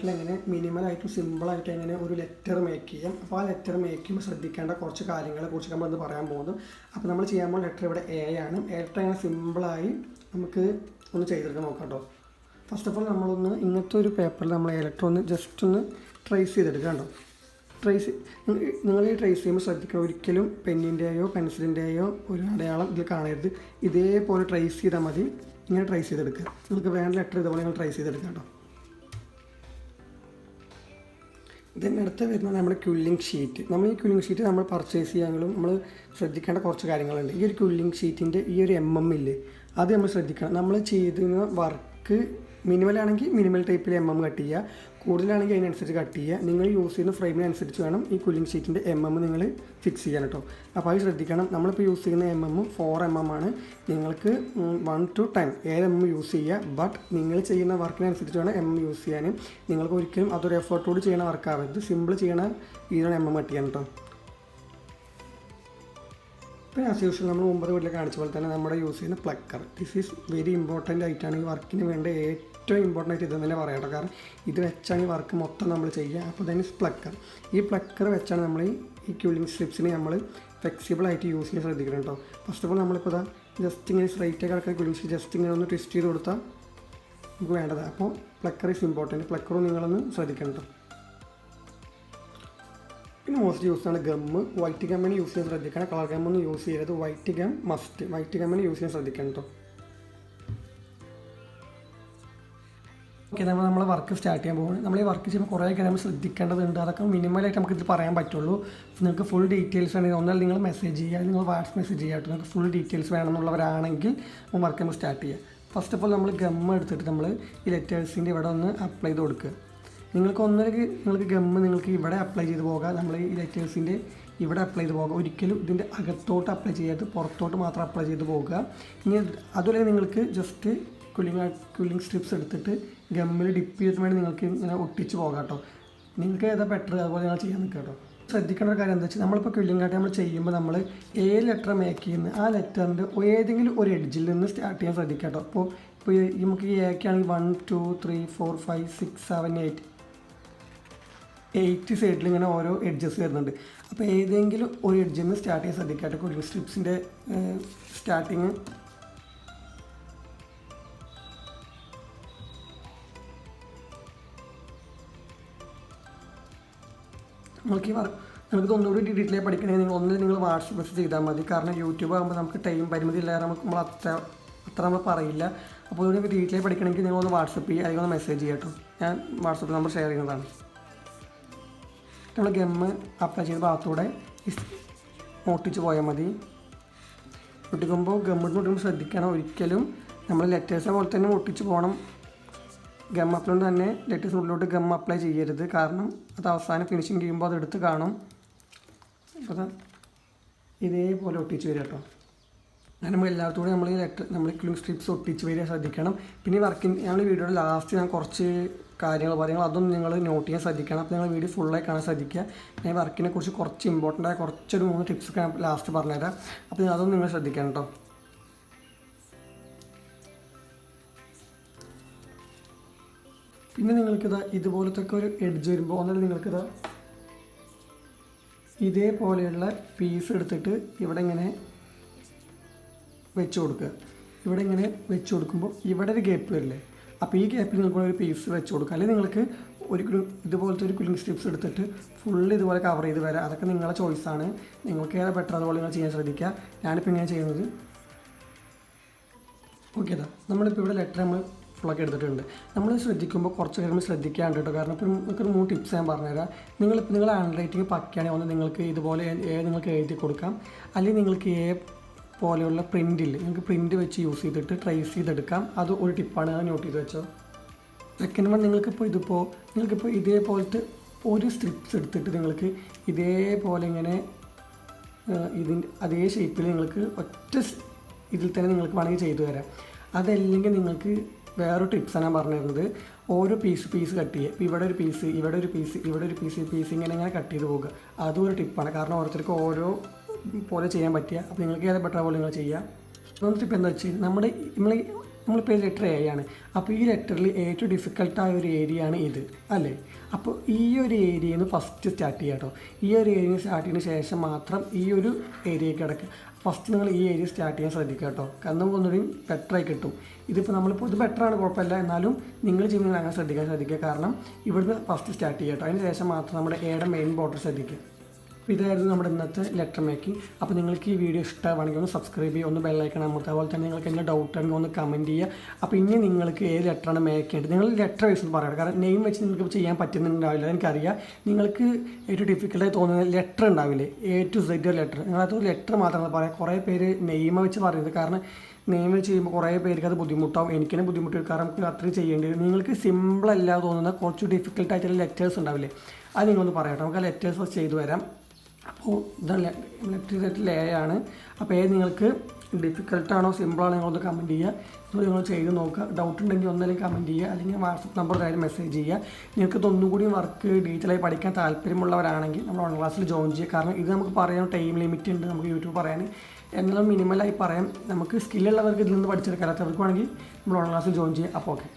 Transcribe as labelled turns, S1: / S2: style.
S1: ആർട്ടിൽ എങ്ങനെ മിനിമലായിട്ടും സിമ്പിളായിട്ട് എങ്ങനെ ഒരു ലെറ്റർ മേക്ക് ചെയ്യാം. അപ്പോൾ ആ ലെറ്റർ മേക്ക് ചെയ്യുമ്പോൾ ശ്രദ്ധിക്കേണ്ട കുറച്ച് കാര്യങ്ങളെ കുറിച്ച് നമ്മൾ ഇന്ന് പറയാൻ പോകുന്നു. അപ്പോൾ നമ്മൾ ചെയ്യാൻ പോകുന്ന ലെറ്റർ ഇവിടെ എ ആണ്. എ ലെറ്റർ അങ്ങനെ സിമ്പിളായി നമുക്ക് ഒന്ന് ചെയ്തെടുക്കാൻ നോക്കാം കേട്ടോ ഫസ്റ്റ് ഓഫ് ഓൾ നമ്മളൊന്ന് ഇങ്ങനത്തെ ഒരു പേപ്പറിൽ നമ്മൾ എ ലെറ്റർ ഒന്ന് ജസ്റ്റ് ഒന്ന് ട്രേസ് ചെയ്തെടുക്കാം കേട്ടോ ട്രേസ് നിങ്ങൾ ഈ ട്രേസ് ചെയ്യുമ്പോൾ ശ്രദ്ധിക്കണം. ഒരിക്കലും പെന്നിന്റെയോ പെൻസിലിന്റെയോ ഒരു അടയാളം ഇതിൽ കാണരുത്. ഇതേപോലെ ട്രേസ് ചെയ്താൽ മതി. ഇങ്ങനെ ട്രേസ് ചെയ്തെടുക്കുക. നിങ്ങൾക്ക് വേണ്ട ലെറ്റർ ഇതുപോലെ നിങ്ങൾ ട്രേസ് ചെയ്തെടുക്കാം കേട്ടോ ഇതിന്റെ അടുത്ത് വരുന്നത് നമ്മുടെ ക്യുല്ലിംഗ് ഷീറ്റ് നമ്മൾ ഈ ക്യുല്ലിംഗ് ഷീറ്റ് നമ്മൾ പർച്ചേസ് ചെയ്യാനും നമ്മൾ ശ്രദ്ധിക്കേണ്ട കുറച്ച് കാര്യങ്ങളുണ്ട്. ഈ ഒരു ക്യുല്ലിംഗ് ഷീറ്റിന്റെ ഈ ഒരു എം എം ഇല്ലേ അത് നമ്മൾ ശ്രദ്ധിക്കണം. നമ്മൾ ചെയ്യുന്ന വർക്ക് മിനിമൽ ആണെങ്കിൽ മിനിമൽ ടൈപ്പിൽ എം എം കട്ട് ചെയ്യുക. കൂടുതലാണെങ്കിൽ അതിനനുസരിച്ച് കട്ട് ചെയ്യുക. നിങ്ങൾ യൂസ് ചെയ്യുന്ന ഫ്രെയിമിനനുസരിച്ച് വേണം ഈ കൂളിംഗ് ഷീറ്റിന്റെ എം എം നിങ്ങൾ ഫിക്സ് ചെയ്യാൻ കേട്ടോ അപ്പോൾ അത് ശ്രദ്ധിക്കണം. നമ്മളിപ്പോൾ യൂസ് ചെയ്യുന്ന M M four M M ആണ്. നിങ്ങൾക്ക് വൺ ടു ടെൻ ഏത് എം എം യൂസ് ചെയ്യുക. ബട്ട് നിങ്ങൾ ചെയ്യുന്ന വർക്കിനനുസരിച്ച് വേണം എം എം യൂസ് ചെയ്യാൻ. നിങ്ങൾക്ക് ഒരിക്കലും അതൊരു എഫേർട്ടോട് ചെയ്യുന്ന വർക്കാവരുത് സിമ്പിൾ ചെയ്യണ രീതിയിലാണ് എം എം കട്ട് ചെയ്യാൻ കേട്ടോ പിന്നെ ആസ് യൂഷ്വൽ നമ്മൾ മുമ്പ് വീട്ടിൽ കാണിച്ച പോലെ തന്നെ നമ്മുടെ യൂസ് ചെയ്യുന്ന plucker this is very important ആയിട്ടാണ് ഈ വർക്കിന് വേണ്ട ഏറ്റവും ഇമ്പോർട്ടന്റ് ആയിട്ട് ഇത് തന്നെ പറയാം കേട്ടോ. കാരണം ഇത് വെച്ചാണ് ഈ വർക്ക് മൊത്തം നമ്മൾ ചെയ്യുക. അപ്പോൾ തന്നെ പ്ലക്കർ ഈ പ്ലക്കർ വെച്ചാണ് നമ്മൾ ഈ ക്യൂലിംഗ് സ്ലിപ്സിനെ നമ്മൾ ഫ്ലെക്സിബിൾ ആയിട്ട് യൂസ് ചെയ്യാൻ ശ്രദ്ധിക്കണം കേട്ടോ. ഫസ്റ്റ് ഓഫ് ഓൾ നമ്മളിപ്പോൾ ഇതാ ജസ്റ്റ് ഇങ്ങനെ സ്ട്രൈറ്റ് കിടക്കുന്ന ക്യൂലിംഗ് ജസ്റ്റ് ഇങ്ങനെ ഒന്ന് ട്വിസ്റ്റ് ചെയ്ത് കൊടുത്താൽ നമുക്ക് വേണ്ടത്. അപ്പോൾ പ്ലക്കർ ഈസ് ഇമ്പോർട്ടന്റ് പ്ലക്കറും നിങ്ങളൊന്ന് ശ്രദ്ധിക്കണം കേട്ടോ. പിന്നെ മോസ്റ്റ് യൂസ് ആണ് ഗമ്മ് വൈറ്റ് ഗമ്മിന് യൂസ് ചെയ്യാൻ ശ്രദ്ധിക്കണം. കളർ ഗമ്മൊന്നും യൂസ് ചെയ്യരുത്. വൈറ്റ് ഗം മസ്റ്റ് വൈറ്റ് ഗമ്മിന് യൂസ് ചെയ്യാൻ ശ്രദ്ധിക്കണം കേട്ടോ. ഓക്കെ നമ്മൾ നമ്മൾ വർക്ക് സ്റ്റാർട്ട് ചെയ്യാൻ പോകുന്നത് നമ്മൾ ഈ വർക്ക് ചെയ്യുമ്പോൾ കുറേ കാര്യം നമ്മൾ ശ്രദ്ധിക്കേണ്ടതുണ്ട്. അതൊക്കെ മിനിമലായിട്ട് നമുക്ക് ഇത് പറയാൻ പറ്റുള്ളൂ. നിങ്ങൾക്ക് ഫുൾ ഡീറ്റെയിൽസ് വേണമെങ്കിൽ ഒന്നാൽ നിങ്ങൾ മെസ്സേജ് ചെയ്യുക നിങ്ങൾ വാട്സ് മെസ്സേജ് ചെയ്യുക കേട്ടോ. നിങ്ങൾക്ക് ഫുൾ ഡീറ്റെയിൽസ് വേണമെന്നുള്ളവരാണെങ്കിൽ വർക്ക് നമ്മൾ സ്റ്റാർട്ട് ചെയ്യുക. ഫസ്റ്റ് ഓഫ് ഓൾ നമ്മൾ ഗമ്മ എടുത്തിട്ട് നമ്മൾ ഈ ലെറ്റേഴ്സിന്റെ ഇവിടെ ഒന്ന് അപ്ലൈ ചെയ്ത് കൊടുക്കുക. നിങ്ങൾക്ക് ഒന്നരക്ക് നിങ്ങൾക്ക് ഗമ്മ് നിങ്ങൾക്ക് ഇവിടെ അപ്ലൈ ചെയ്ത് പോകാം. നമ്മൾ ഈ ലെറ്റേഴ്സിന്റെ ഇവിടെ അപ്ലൈ ചെയ്ത് പോകുക ഒരിക്കലും ഇതിന്റെ അകത്തോട്ട് അപ്ലൈ ചെയ്യാതെ പുറത്തോട്ട് മാത്രം അപ്ലൈ ചെയ്ത് പോകുക ഇനി അതുപോലെ നിങ്ങൾക്ക് ജസ്റ്റ് കുലിങ് കുലിംഗ് സ്ട്രിപ്സ് എടുത്തിട്ട് ഗമ്മിൽ ഡിപ്പ് ചെയ്തിട്ട് വേണ്ടി നിങ്ങൾക്ക് ഇങ്ങനെ ഒട്ടിച്ച് പോകാം കേട്ടോ നിങ്ങൾക്ക് ഏതാ ബെറ്റർ അതുപോലെ നിങ്ങൾ ചെയ്യാൻ നിൽക്കുക കേട്ടോ. ശ്രദ്ധിക്കേണ്ട ഒരു കാര്യം എന്താ വെച്ചാൽ നമ്മളിപ്പോൾ ക്വില്ലിംഗ് ആയിട്ട് നമ്മൾ ചെയ്യുമ്പോൾ നമ്മൾ ഏത് ലെറ്റർ മേക്ക് ചെയ്യുന്ന ആ ലെറ്ററിന്റെ ഏതെങ്കിലും ഒരു എഡ്ജിൽ നിന്ന് സ്റ്റാർട്ട് ചെയ്യാൻ ശ്രദ്ധിക്കുക കേട്ടോ. അപ്പോൾ ഇപ്പോൾ നമുക്ക് ഈ ഏക്കാണെങ്കിൽ one two three four five six seven eight eight സൈഡിൽ ഇങ്ങനെ ഓരോ എഡ്ജസ് വരുന്നുണ്ട്. അപ്പോൾ ഏതെങ്കിലും ഒരു എഡ്ജിൽ നിന്ന് സ്റ്റാർട്ട് ചെയ്യാൻ ശ്രദ്ധിക്കട്ടെ കുലിംഗ് സ്ട്രിപ്സിന്റെ സ്റ്റാർട്ടിങ് നമുക്ക് ഈ നമുക്ക് ഒന്നുകൂടി ഡീറ്റെയിൽ പഠിക്കണമെങ്കിൽ നിങ്ങൾ ഒന്നിൽ നിങ്ങൾ വാട്സപ്പ് മെസ്സേജ് ചെയ്താൽ മതി. കാരണം യൂട്യൂബ് ആകുമ്പോൾ നമുക്ക് ടൈം പരിമിതി ഇല്ലാതെ നമുക്ക് നമ്മൾ അത്ര അത്ര നമ്മൾ പറയില്ല. അപ്പോൾ ഇതുകൊണ്ട് ഡീറ്റെയിൽ പഠിക്കണമെങ്കിൽ നിങ്ങൾ ഒന്ന് വാട്സപ്പ് ചെയ്യുക അല്ലെങ്കിൽ ഒന്ന് മെസ്സേജ് ചെയ്യാം കേട്ടോ. ഞാൻ വാട്സപ്പ് നമ്പർ ഷെയർ ചെയ്യുന്നതാണ്. നമ്മൾ ഗെമ്മ് അപ്ലൈ ചെയ്ത ഭാഗത്തൂടെ ഒട്ടിച്ച് പോയാൽ മതി. ഒട്ടിക്കുമ്പോൾ ഗമ്മിട്ട് ഒട്ടിക്കുമ്പോൾ ശ്രദ്ധിക്കണം. ഒരിക്കലും നമ്മൾ ലെറ്റേഴ്സ് പോലെ തന്നെ ഒട്ടിച്ച് പോകണം ഗം അപ്ലോണ്ട് തന്നെ ലെറ്റസ് ഉള്ളിലോട്ട് ഗം അപ്ലൈ ചെയ്യരുത്. കാരണം അത് അവസാനം ഫിനിഷിങ് ചെയ്യുമ്പോൾ അത് എടുത്ത് കാണും. അപ്പോൾ ഇതേപോലെ ഒട്ടിച്ച് വരിക കേട്ടോ. അങ്ങനെ നമ്മൾ എല്ലായിടത്തോടെ നമ്മൾ ലെറ്റർ നമ്മൾ ക്ലിങ് സ്ട്രിപ്സ് ഒട്ടിച്ച് വരിക ശ്രദ്ധിക്കണം. പിന്നെ ഈ വർക്കിൻ ഞങ്ങൾ വീഡിയോയുടെ ലാസ്റ്റ് ഞാൻ കുറച്ച് കാര്യങ്ങൾ പറയുന്നത് അതൊന്നും നിങ്ങൾ നോട്ട് ചെയ്യാൻ ശ്രദ്ധിക്കണം. അപ്പോൾ നിങ്ങൾ വീഡിയോ ഫുള്ളായി കാണാൻ ശ്രദ്ധിക്കുക. ഞാൻ വർക്കിനെ കുറിച്ച് കുറച്ച് ഇമ്പോർട്ടന്റ് ആയ കുറച്ചൊരു മൂന്ന് ടിപ്സ് ലാസ്റ്റ് പറഞ്ഞുതരാം. അപ്പോൾ അതൊന്നും നിങ്ങൾ ശ്രദ്ധിക്കണം കേട്ടോ. പിന്നെ നിങ്ങൾക്കിതാ ഇതുപോലത്തെ ഒക്കെ ഒരു എഡ്ജ് വരുമ്പോൾ ഒന്നുകൂടി നിങ്ങൾക്കിതാ ഇതേപോലെയുള്ള പീസ് എടുത്തിട്ട് ഇവിടെ ഇങ്ങനെ വെച്ച് കൊടുക്കുക. ഇവിടെ ഇങ്ങനെ വെച്ച് കൊടുക്കുമ്പോൾ ഇവിടെ ഒരു ഗ്യാപ്പ് വരില്ലേ? അപ്പോൾ ഈ ഗ്യാപ്പിൽ നിങ്ങൾക്ക് ഒരു പീസ് വെച്ച് കൊടുക്കുക. അല്ലെങ്കിൽ നിങ്ങൾക്ക് ഒരു ഇതുപോലത്തെ ഒരു കുലിംഗ് സ്ട്രിപ്സ് എടുത്തിട്ട് ഫുള്ള് ഇതുപോലെ കവർ ചെയ്ത് വരാം. അതൊക്കെ നിങ്ങളുടെ ചോയ്സാണ് നിങ്ങൾക്ക് ഏതാ ബെറ്റർ അതുപോലെ നിങ്ങൾ ചെയ്യാൻ ശ്രദ്ധിക്കുക. ഞാനിപ്പോൾ ഇങ്ങനെ ചെയ്യുന്നത്. ഓക്കെ നമ്മളിപ്പോൾ ഇവിടെ ലെറ്റർ നമ്മൾ ഫുള്ളൊക്കെ എടുത്തിട്ടുണ്ട്. നമ്മൾ ശ്രദ്ധിക്കുമ്പോൾ കുറച്ച് കാര്യങ്ങൾ ശ്രദ്ധിക്കാണ്ട് കേട്ടോ. കാരണം ഇപ്പം ഒരു മൂന്ന് ടിപ്സ് ഞാൻ പറഞ്ഞുതരാം. നിങ്ങൾ നിങ്ങൾ ഹാൻഡ് റൈറ്റിംഗ് പക്കുകയാണെങ്കിൽ ഒന്ന് നിങ്ങൾക്ക് ഇതുപോലെ ഏ നിങ്ങൾക്ക് എഴുതി കൊടുക്കാം. അല്ലെങ്കിൽ നിങ്ങൾക്ക് ഏ പോലെയുള്ള പ്രിന്റിൽ നിങ്ങൾക്ക് പ്രിന്റ് വെച്ച് യൂസ് ചെയ്തിട്ട് ട്രേസ് ചെയ്തെടുക്കാം. അത് ഒരു ടിപ്പാണ് അത് നോട്ട് ചെയ്ത് വെച്ചോ. സെക്കൻഡ് വൺ നിങ്ങൾക്കിപ്പോൾ ഇതിപ്പോൾ നിങ്ങൾക്കിപ്പോൾ ഇതേപോലത്തെ ഒരു സ്ട്രിപ്സ് എടുത്തിട്ട് നിങ്ങൾക്ക് ഇതേപോലെ ഇങ്ങനെ ഇതിന്റെ അതേ ഷേപ്പിൽ നിങ്ങൾക്ക് ഒറ്റ ഇതിൽ തന്നെ നിങ്ങൾക്ക് വേണമെങ്കിൽ ചെയ്തു തരാം. അതല്ലെങ്കിൽ നിങ്ങൾക്ക് വേറൊരു ടിപ്സ് ഞാൻ പറഞ്ഞിരുന്നത്. ഓരോ പീസ് പീസ് കട്ട് ചെയ്യുക ഇപ്പോൾ ഇവിടെ ഒരു പീസ് ഇവിടെ ഒരു പീസ് ഇവിടെ ഒരു പീസ് പീസ് ഇങ്ങനെ ഇങ്ങനെ കട്ട് ചെയ്ത് പോകുക അതും ഒരു ടിപ്പാണ് കാരണം ഓരോരുത്തർക്ക് ഓരോ പോലെ ചെയ്യാൻ പറ്റിയ അപ്പോൾ നിങ്ങൾക്ക് ഏതാ ബെറ്റർ പോലെ നിങ്ങൾ ചെയ്യുക ഒന്നാമത്തെ ടിപ്പ് എന്താ വെച്ചാൽ നമ്മുടെ നമ്മൾ നമ്മളിപ്പോൾ ലെറ്റർ എ ആണ് അപ്പോൾ ഈ ലെറ്ററിൽ ഏറ്റവും ഡിഫിക്കൽട്ടായ ഒരു ഏരിയ ആണ് ഇത് അല്ലേ? അപ്പോൾ ഈ ഒരു ഏരിയയിൽ നിന്ന് ഫസ്റ്റ് സ്റ്റാർട്ട് ചെയ്യുക കേട്ടോ ഈ ഒരു ഏരിയ സ്റ്റാർട്ട് ചെയ്യുന്ന ശേഷം മാത്രം ഈ ഒരു ഏരിയയ്ക്ക് കിടക്കുക ഫസ്റ്റ് നിങ്ങൾ ഈ ഏരിയ സ്റ്റാർട്ട് ചെയ്യാൻ ശ്രദ്ധിക്കുക കേട്ടോ കാരണം നമുക്ക് ഒന്നുകൂടി ബെറ്ററായി കിട്ടും. ഇതിപ്പോൾ നമ്മളിപ്പോൾ ഇത് ബെറ്ററാണ് കുഴപ്പമില്ല. എന്നാലും നിങ്ങൾ ചെയ്യുമ്പോൾ അങ്ങനെ ശ്രദ്ധിക്കാൻ ശ്രദ്ധിക്കുക. കാരണം ഇവിടുന്ന് ഫസ്റ്റ് സ്റ്റാർട്ട് ചെയ്യുക കേട്ടോ അതിന് ശേഷം മാത്രം നമ്മുടെ എയുടെ മെയിൻ ബോർഡർ ശ്രദ്ധിക്കുക. അപ്പോൾ ഇതായിരുന്നു നമ്മുടെ ഇന്നത്തെ ലെറ്റർ മേക്കിംഗ്. അപ്പോൾ നിങ്ങൾക്ക് ഈ വീഡിയോ ഇഷ്ടമാണെങ്കിൽ ഒന്ന് സബ്സ്ക്രൈബ് ചെയ്യുക ഒന്ന് ബെല്ലൈക്കണം അമർത്തുക. അതുപോലെ തന്നെ നിങ്ങൾക്ക് എന്തെങ്കിലും ഡൗട്ട് ഉണ്ടെങ്കിൽ ഒന്ന് കമന്റ് ചെയ്യുക. അപ്പോൾ ഇനി നിങ്ങൾക്ക് ഏത് ലെറ്ററാണ് മേക്ക് നിങ്ങൾ ലെറ്റർ വൈസ് ഒന്ന് പറയണം. കാരണം നെയിം വെച്ച് നിങ്ങൾക്ക് ചെയ്യാൻ പറ്റുന്നുണ്ടാവില്ല. എനിക്കറിയാം. നിങ്ങൾക്ക് ഏറ്റവും ഡിഫിക്കൽട്ടായി തോന്നുന്ന ലെറ്റർ ഉണ്ടാവില്ലേ? എ ടു സെഡ് ലെറ്റർ നിങ്ങളത് ലെറ്റർ മാത്രമാണ് പറയാം. കുറേ പേര് നെയിമ വെച്ച് പറയുന്നത് കാരണം നെയിം വെച്ച് ചെയ്യുമ്പോൾ കുറേ പേർക്ക് അത് ബുദ്ധിമുട്ടാവും. എനിക്ക് തന്നെ കാരണം നമുക്ക് അത്രയും ചെയ്യേണ്ടി വരും. നിങ്ങൾക്ക് സിമ്പിൾ അല്ല തോന്നുന്ന കുറച്ച് ഡിഫിക്കൽട്ടായിട്ടുള്ള ലെറ്റേഴ്സ് ഉണ്ടാവില്ലേ? അത് നിങ്ങളൊന്ന് പറയട്ടെ. നമുക്ക് ആ ലെറ്റേഴ്സ് ചെയ്തു വരാം അപ്പോൾ ഇതാണ് ലെഫ്റ്റ് സെറ്റിൽ എ ആണ്. അപ്പോൾ ഏത് നിങ്ങൾക്ക് ഡിഫിക്കൽട്ടാണോ സിമ്പിളാണോ നിങ്ങളൊന്ന് കമന്റ് ചെയ്യുക. ഇത് നിങ്ങൾ ചെയ്ത് നോക്കുക. ഡൗട്ട് ഉണ്ടെങ്കിൽ ഒന്നിലും കമന്റ് ചെയ്യുക. അല്ലെങ്കിൽ വാട്സപ്പ് നമ്പർ കാര്യം മെസ്സേജ് ചെയ്യുക. നിങ്ങൾക്ക് ഇതൊന്നും കൂടി വർക്ക് ഡീറ്റെയിൽ ആയി പഠിക്കാൻ താല്പര്യമുള്ളവരാണെങ്കിൽ നമ്മൾ ഓൺ ക്ലാസ്സിൽ ജോയിൻ ചെയ്യുക. കാരണം ഇത് നമുക്ക് പറയാൻ ടൈം ലിമിറ്റ് ഉണ്ട് നമുക്ക് യൂട്യൂബ് പറയാൻ എന്നാലും മിനിമലായി പറയാം നമുക്ക് സ്കില്ലുള്ളവർക്ക് ഇതിൽ നിന്ന് പഠിച്ചെടുക്കാത്തവർക്ക് വേണമെങ്കിൽ നമ്മൾ ഓൺ ക്ലാസ്സിൽ ജോയിൻ ചെയ്യുക. അപ്പോൾ ഓക്കെ